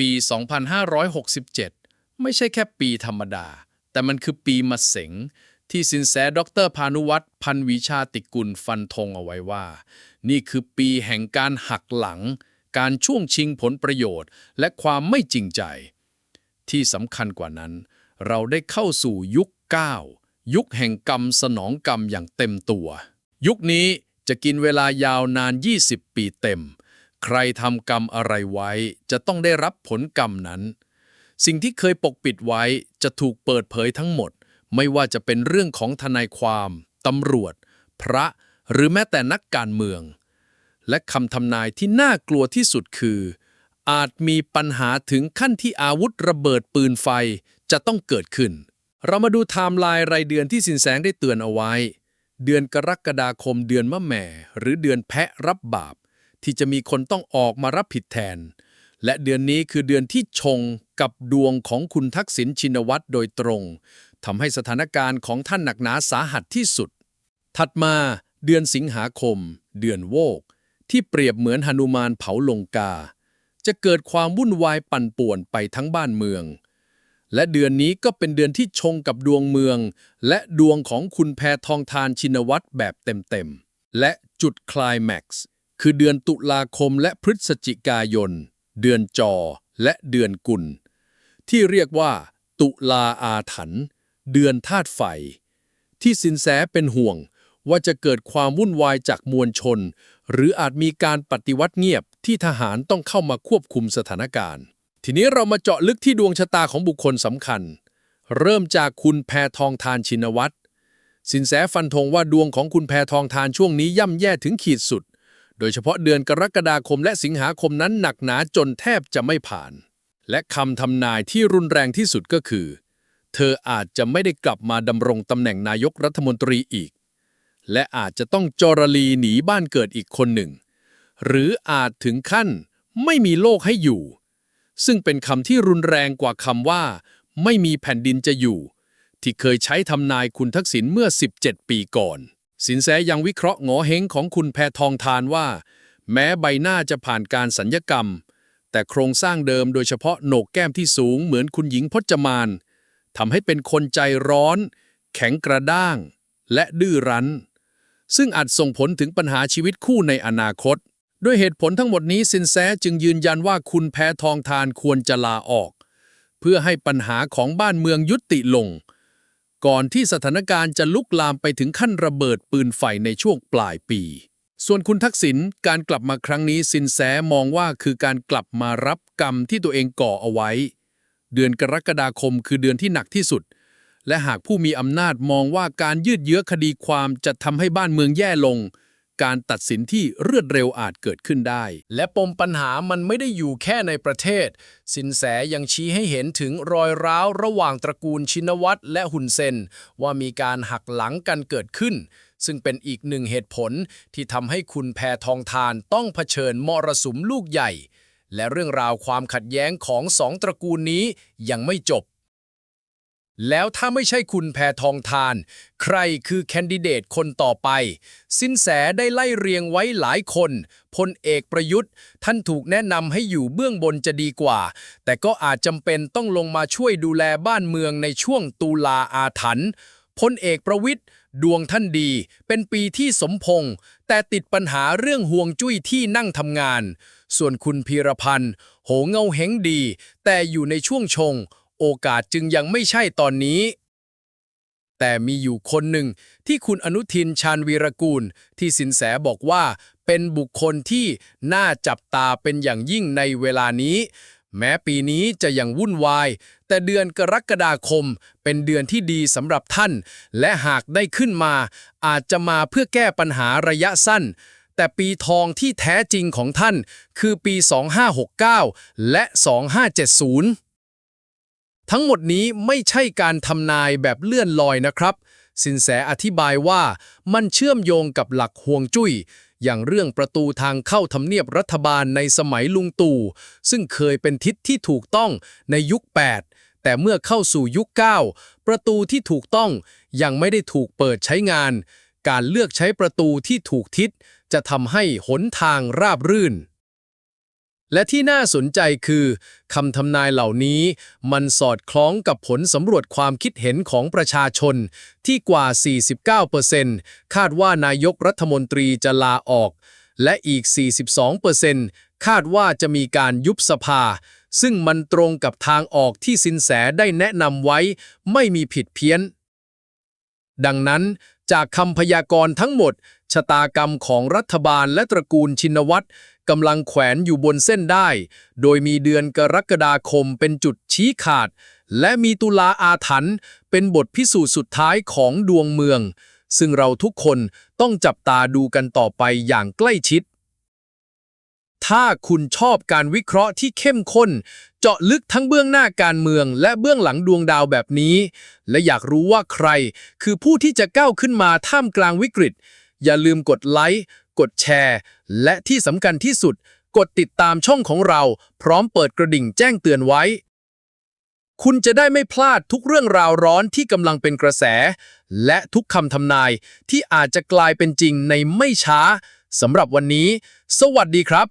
ปี 2567 ไม่ใช่แค่ปีธรรมดา แต่มันคือปีมะเสงที่สินแสดรพานุวัตรพันวิชาติกุลฟันธงเอาไว้ว่า นี่คือปีแห่งการหักหลัง การช่วงชิงผลประโยชน์ และความไม่จริงใจ ที่สำคัญกว่านั้น เราได้เข้าสู่ยุค 9 ยุคแห่งกรรมสนองกรรมอย่างเต็มตัว ยุคนี้จะกินเวลายาวนาน 20 ปีเต็ม ใครทำกรรมอะไรไว้ จะต้องได้รับผลกรรมนั้น สิ่งที่เคยปกปิดไว้จะถูกเปิดเผยทั้งหมด ไม่ว่าจะเป็นเรื่องของทนายความตำรวจ พระหรือแม้แต่นักการเมือง และคำทำนายที่น่ากลัวที่สุดคือ อาจมีปัญหาถึงขั้นที่อาวุธระเบิดปืนไฟจะต้องเกิดขึ้น เรามาดูไทม์ไลน์รายเดือนที่สินแสงได้เตือนเอาไว้ เดือนกรกฎาคมเดือนมะแม่ หรือเดือนแพะรับบาป ที่จะมีคนต้องออกมารับผิดแทน และเดือนนี้คือเดือนที่ชงกับดวงของคุณทักษิณชินวัตรโดยตรงทำให้สถานการณ์ของท่านหนักหนาสาหัสที่สุด ถัดมาเดือนสิงหาคม เดือนโวก ที่เปรียบเหมือนหนุมานเผาลงกา จะเกิดความวุ่นวายปั่นป่วนไปทั้งบ้านเมือง และเดือนนี้ก็เป็นเดือนที่ชงกับดวงเมือง และดวงของคุณแพทองทานชินวัตรแบบเต็มๆและจุดคลายแม็กซ์ คือเดือนตุลาคมและพฤศจิกายน เดือนจอและเดือนกุล ที่เรียกว่า ตุลาอาถรรพ์เดือนธาตุไฟ ที่สินแสเป็นห่วงว่าจะเกิดความวุ่นวายจากมวลชน หรืออาจมีการปฏิวัติเงียบที่ทหารต้องเข้ามาควบคุมสถานการณ์ ทีนี้เรามาเจาะลึกที่ดวงชะตาของบุคคลสำคัญ เริ่มจากคุณแพทองทานชินวัตรสินแสฟันธงว่าดวงของคุณแพทองทานช่วงนี้ย่ำแย่ถึงขีดสุด โดยเฉพาะเดือนกรกฎาคมและสิงหาคมนั้นหนักหนาจนแทบจะไม่ผ่าน และคำทำนายที่รุนแรงที่สุดก็คือ เธออาจจะไม่ได้กลับมาดำรงตำแหน่งนายกรัฐมนตรีอีก และอาจจะต้องจรลีหนีบ้านเกิดอีกคนหนึ่ง หรืออาจถึงขั้นไม่มีโลกให้อยู่ ซึ่งเป็นคำที่รุนแรงกว่าคำว่า ไม่มีแผ่นดินจะอยู่ ที่เคยใช้ทำนายคุณทักษิณเมื่อ 17 ปีก่อน สินแสยังวิเคราะห์หงอเฮงของคุณแพทองทานว่า แม้ใบหน้าจะผ่านการสัญญกรรม แต่โครงสร้างเดิมโดยเฉพาะโหนกแก้มที่สูงเหมือนคุณหญิงพจมานทำให้เป็นคนใจร้อน แข็งกระด้าง และดื้อรั้น ซึ่งอาจส่งผลถึงปัญหาชีวิตคู่ในอนาคต ด้วยเหตุผลทั้งหมดนี้สินแสจึงยืนยันว่าคุณแพทองทานควรจะลาออก เพื่อให้ปัญหาของบ้านเมืองยุติลง ก่อนที่สถานการณ์จะลุกลามไปถึงขั้นระเบิดปืนไฟในช่วงปลายปี ส่วนคุณทักษิณการกลับมาครั้งนี้สินแสมองว่าคือการกลับมารับกรรมที่ตัวเองก่อเอาไว้ เดือนกรกฎาคมคือเดือนที่หนักที่สุด และหากผู้มีอำนาจมองว่าการยืดเยื้อคดีความจะทำให้บ้านเมืองแย่ลง การตัดสินที่รวดเร็วอาจเกิดขึ้นได้ และปมปัญหามันไม่ได้อยู่แค่ในประเทศ สินแสยังชี้ให้เห็นถึงรอยร้าวระหว่างตระกูลชินวัตรและหุนเซน ว่ามีการหักหลังกันเกิดขึ้น ซึ่งเป็นอีกหนึ่งเหตุผลที่ทำให้คุณแพทองทานต้องเผชิญมรสุมลูกใหญ่ และเรื่องราวความขัดแย้งของสองตระกูลนี้ยังไม่จบ แล้วถ้าไม่ใช่คุณแพทองทาน ใครคือแคนดิเดตคนต่อไป สินแสได้ไล่เรียงไว้หลายคนพลเอกประยุทธ์ ท่านถูกแนะนำให้อยู่เบื้องบนจะดีกว่า แต่ก็อาจจำเป็นต้องลงมาช่วยดูแลบ้านเมืองในช่วงตุลาอาถรรพ์พลเอกประวิทย์ดวงท่านดี เป็นปีที่สมพงษ์แต่ติดปัญหาเรื่องห่วงจุ้ยที่นั่งทำงาน ส่วนคุณพีรพันธ์โหเงาเฮงดี แต่อยู่ในช่วงชง โอกาสจึงยังไม่ใช่ตอนนี้ แต่มีอยู่คนหนึ่งที่คุณอนุทินชาญวีรกูล ที่สินแสบอกว่าเป็นบุคคลที่น่าจับตาเป็นอย่างยิ่งในเวลานี้ แม้ปีนี้จะยังวุ่นวาย แต่เดือนกรกฎาคมเป็นเดือนที่ดีสำหรับท่าน และหากได้ขึ้นมา อาจจะมาเพื่อแก้ปัญหาระยะสั้นแต่ปีทองที่แท้จริงของท่านคือปี 2569 และ 2570 ทั้งหมดนี้ไม่ใช่การทำนายแบบเลื่อนลอยนะครับ สินแสอธิบายว่ามันเชื่อมโยงกับหลักห่วงจุ้ย อย่างเรื่องประตูทางเข้าทำเนียบรัฐบาลในสมัยลุงตู่ ซึ่งเคยเป็นทิศที่ถูกต้องในยุค 8 แต่เมื่อเข้าสู่ยุค 9 ประตูที่ถูกต้องยังไม่ได้ถูกเปิดใช้งาน การเลือกใช้ประตูที่ถูกทิศจะทำให้หนทางราบรื่น และที่น่าสนใจคือคำทำนายเหล่านี้มันสอดคล้องกับผลสำรวจความคิดเห็นของประชาชน ที่กว่า 49%คาดว่านายกรัฐมนตรีจะลาออก และอีก 42%คาดว่าจะมีการยุบสภา ซึ่งมันตรงกับทางออกที่สินแสได้แนะนำไว้ ไม่มีผิดเพี้ยน ดังนั้นจากคำพยากรณ์ทั้งหมดชะตากรรมของรัฐบาลและตระกูลชินวัตร กำลังแขวนอยู่บนเส้นได้ โดยมีเดือนกรกฎาคมเป็นจุดชี้ขาด และมีตุลาอาถรรพ์เป็นบทพิสูจน์สุดท้ายของดวงเมือง ซึ่งเราทุกคนต้องจับตาดูกันต่อไปอย่างใกล้ชิด ถ้าคุณชอบการวิเคราะห์ที่เข้มข้น เจาะลึกทั้งเบื้องหน้าการเมือง และเบื้องหลังดวงดาวแบบนี้ และอยากรู้ว่าใคร คือผู้ที่จะก้าวขึ้นมาท่ามกลางวิกฤตอย่าลืมกดไลค์ กดแชร์ และที่สำคัญที่สุด กดติดตามช่องของเรา พร้อมเปิดกระดิ่งแจ้งเตือนไว้ คุณจะได้ไม่พลาดทุกเรื่องราวร้อนที่กำลังเป็นกระแส และทุกคำทำนายที่อาจจะกลายเป็นจริงในไม่ช้าสำหรับวันนี้ สวัสดีครับ